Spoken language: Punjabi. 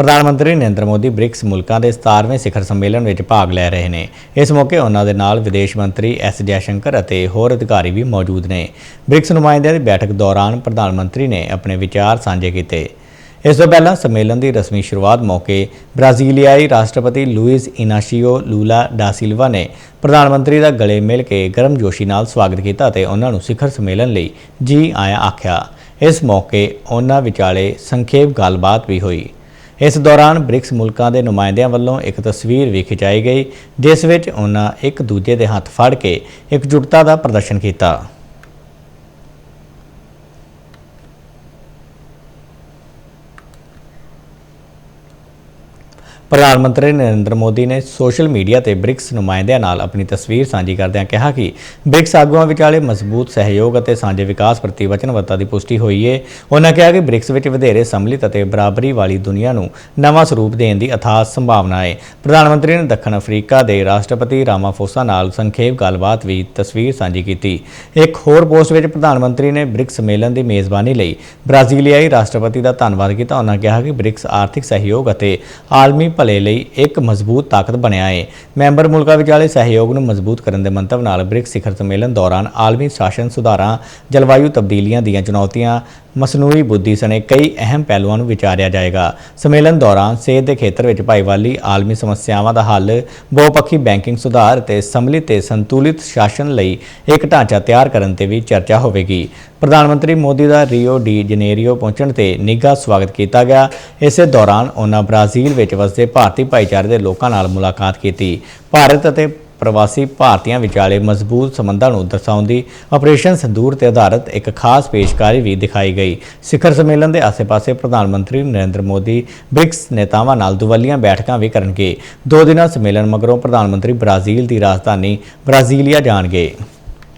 ਪ੍ਰਧਾਨ ਮੰਤਰੀ ਨਰਿੰਦਰ ਮੋਦੀ ਬ੍ਰਿਕਸ ਮੁਲਕਾਂ ਦੇ 17ਵੇਂ ਸਿਖਰ ਸੰਮੇਲਨ ਵਿੱਚ ਭਾਗ ਲੈ ਰਹੇ ਨੇ। ਇਸ ਮੌਕੇ ਉਹਨਾਂ ਦੇ ਨਾਲ ਵਿਦੇਸ਼ ਮੰਤਰੀ ਐਸ ਜੈਸ਼ੰਕਰ ਅਤੇ ਹੋਰ ਅਧਿਕਾਰੀ ਵੀ ਮੌਜੂਦ ਨੇ। ਬ੍ਰਿਕਸ ਨੁਮਾਇੰਦਿਆਂ ਦੀ ਬੈਠਕ ਦੌਰਾਨ ਪ੍ਰਧਾਨ ਮੰਤਰੀ ਨੇ ਆਪਣੇ ਵਿਚਾਰ ਸਾਂਝੇ ਕੀਤੇ। ਇਸ ਤੋਂ ਪਹਿਲਾਂ ਸੰਮੇਲਨ ਦੀ ਰਸਮੀ ਸ਼ੁਰੂਆਤ ਮੌਕੇ ਬ੍ਰਾਜ਼ੀਲੀਆਈ ਰਾਸ਼ਟਰਪਤੀ ਲੂਇਸ ਇਨਾਸ਼ੀਓ ਲੂਲਾ ਦਾ ਸਿਲਵਾ ਨੇ ਪ੍ਰਧਾਨ ਮੰਤਰੀ ਦਾ ਗਲੇ ਮਿਲ ਕੇ ਗਰਮਜੋਸ਼ੀ ਨਾਲ ਸਵਾਗਤ ਕੀਤਾ ਅਤੇ ਉਹਨਾਂ ਨੂੰ ਸਿਖਰ ਸੰਮੇਲਨ ਲਈ ਜੀ ਆਇਆਂ ਆਖਿਆ। ਇਸ ਮੌਕੇ ਉਹਨਾਂ ਵਿਚਾਲੇ ਸੰਖੇਪ ਗੱਲਬਾਤ ਵੀ ਹੋਈ। ਇਸ ਦੌਰਾਨ ਬ੍ਰਿਕਸ ਮੁਲਕਾਂ ਦੇ ਨੁਮਾਇੰਦਿਆਂ ਵੱਲੋਂ ਇੱਕ ਤਸਵੀਰ ਵੀ ਖਿਚਾਈ ਗਈ, ਜਿਸ ਵਿੱਚ ਉਹਨਾਂ ਇੱਕ ਦੂਜੇ ਦੇ ਹੱਥ ਫੜ ਕੇ ਇਕਜੁੱਟਤਾ ਦਾ ਪ੍ਰਦਰਸ਼ਨ ਕੀਤਾ। ਪ੍ਰਧਾਨ ਮੰਤਰੀ ਨਰਿੰਦਰ ਮੋਦੀ ਨੇ ਸੋਸ਼ਲ ਮੀਡੀਆ ਤੇ ਬ੍ਰਿਕਸ ਨੁਮਾਇੰਦਿਆਂ ਨਾਲ ਆਪਣੀ ਤਸਵੀਰ ਸਾਂਝੀ ਕਰਦਿਆਂ ਕਿਹਾ ਕਿ ਬ੍ਰਿਕਸ ਆਗੂਆਂ ਵਿਚਾਲੇ ਮਜ਼ਬੂਤ ਸਹਿਯੋਗ ਅਤੇ ਸਾਂਝੇ ਵਿਕਾਸ ਪ੍ਰਤੀ ਵਚਨਬੱਧਤਾ ਦੀ ਪੁਸ਼ਟੀ ਹੋਈ ਹੈ ਉਹਨਾਂ ਕਿਹਾ ਕਿ ਬ੍ਰਿਕਸ ਵਿੱਚ ਵਧੇਰੇ ਸੰਮਿਲਿਤ ਅਤੇ ਬਰਾਬਰੀ ਵਾਲੀ ਦੁਨੀਆ ਨੂੰ ਨਵਾਂ ਸਰੂਪ ਦੇਣ ਦੀ ਅਥਾਹ ਸੰਭਾਵਨਾ ਹੈ ਪ੍ਰਧਾਨ ਮੰਤਰੀ ਨੇ ਦੱਖਣ ਅਫਰੀਕਾ ਦੇ ਰਾਸ਼ਟਰਪਤੀ ਰਾਮਾਫੋਸਾ ਨਾਲ ਸੰਖੇਪ ਗੱਲਬਾਤ ਵੀ ਤਸਵੀਰ ਸਾਂਝੀ ਕੀਤੀ। ਇੱਕ ਹੋਰ ਪੋਸਟ ਵਿੱਚ ਪ੍ਰਧਾਨ ਮੰਤਰੀ ਨੇ ਬ੍ਰਿਕਸ ਸੰਮੇਲਨ ਦੀ ਮੇਜ਼ਬਾਨੀ ਲਈ ਬ੍ਰਾਜ਼ੀਲੀਆਈ ਰਾਸ਼ਟਰਪਤੀ ਦਾ ਧੰਨਵਾਦ ਕੀਤਾ। ਉਹਨਾਂ ਕਿਹਾ ਕਿ ਬ੍ਰਿਕਸ ਆਰਥਿਕ ਸਹਿਯੋਗ ਅਤੇ ਆਲਮੀ ਭਲੇ ਲਈ ਇੱਕ ਮਜ਼ਬੂਤ ਤਾਕਤ ਬਣਿਆ ਹੈ ਮੈਂਬਰ ਮੁਲਕਾਂ ਵਿਚਾਲੇ ਸਹਿਯੋਗ ਨੂੰ ਮਜ਼ਬੂਤ ਕਰਨ ਦੇ ਮੰਤਵ ਨਾਲ ਬ੍ਰਿਕਸ ਸਿਖਰ ਸੰਮੇਲਨ ਦੌਰਾਨ ਆਲਮੀ ਸ਼ਾਸਨ ਸੁਧਾਰਾਂ, ਜਲਵਾਯੂ ਤਬਦੀਲੀਆਂ ਦੀਆਂ ਚੁਣੌਤੀਆਂ, ਮਸਨੂਈ ਬੁੱਧੀ ਸਣੇ ਕਈ ਅਹਿਮ ਪਹਿਲੂਆਂ ਨੂੰ ਵਿਚਾਰਿਆ ਜਾਏਗਾ। ਸੰਮੇਲਨ ਦੌਰਾਨ ਸਿਹਤ ਦੇ ਖੇਤਰ ਵਿੱਚ ਭਾਈਵਾਲੀ, ਆਲਮੀ ਸਮੱਸਿਆਵਾਂ ਦਾ ਹੱਲ, ਬਹੁਪੱਖੀ ਬੈਂਕਿੰਗ ਸੁਧਾਰ ਅਤੇ ਸੰਮਿਲਿਤ ਤੇ ਸੰਤੁਲਿਤ ਸ਼ਾਸਨ ਲਈ ਇੱਕ ਢਾਂਚਾ ਤਿਆਰ ਕਰਨ ਤੇ ਵੀ ਚਰਚਾ ਹੋਵੇਗੀ। ਪ੍ਰਧਾਨ ਮੰਤਰੀ ਮੋਦੀ ਦਾ ਰੀਓ ਡੀ ਜਨੇਰੀਓ ਪਹੁੰਚਣ ਤੇ ਨਿੱਘਾ ਸਵਾਗਤ ਕੀਤਾ ਗਿਆ। ਇਸੇ ਦੌਰਾਨ ਉਹਨਾਂ ਬ੍ਰਾਜ਼ੀਲ ਵਿੱਚ ਵਸਦੇ ਭਾਰਤੀ ਭਾਈਚਾਰੇ ਦੇ ਲੋਕਾਂ ਨਾਲ ਮੁਲਾਕਾਤ ਕੀਤੀ। ਭਾਰਤ ਅਤੇ ਪ੍ਰਵਾਸੀ ਭਾਰਤੀਆਂ ਵਿਚਾਲੇ ਮਜ਼ਬੂਤ ਸੰਬੰਧਾਂ ਨੂੰ ਦਰਸਾਉਂਦੀ ਆਪਰੇਸ਼ਨ ਸੰਦੂਰ ਤੇ ਆਧਾਰਿਤ ਇੱਕ ਖਾਸ ਪੇਸ਼ਕਾਰੀ ਵੀ ਦਿਖਾਈ ਗਈ। ਸਿਖਰ ਸੰਮੇਲਨ ਦੇ ਆਸ-ਪਾਸੇ ਪ੍ਰਧਾਨ ਮੰਤਰੀ ਨਰਿੰਦਰ ਮੋਦੀ, ਬ੍ਰਿਕਸ ਨੇਤਾਵਾਂ ਨਾਲ ਦੁਵੱਲੀਆਂ ਬੈਠਕਾਂ ਵੀ ਕਰਨਗੇ। ਦੋ ਦਿਨਾਂ ਸੰਮੇਲਨ ਮਗਰੋਂ ਪ੍ਰਧਾਨ ਮੰਤਰੀ ਬ੍ਰਾਜ਼ੀਲ ਦੀ ਰਾਜਧਾਨੀ ਬ੍ਰਾਜ਼ੀਲੀਆ ਜਾਣਗੇ।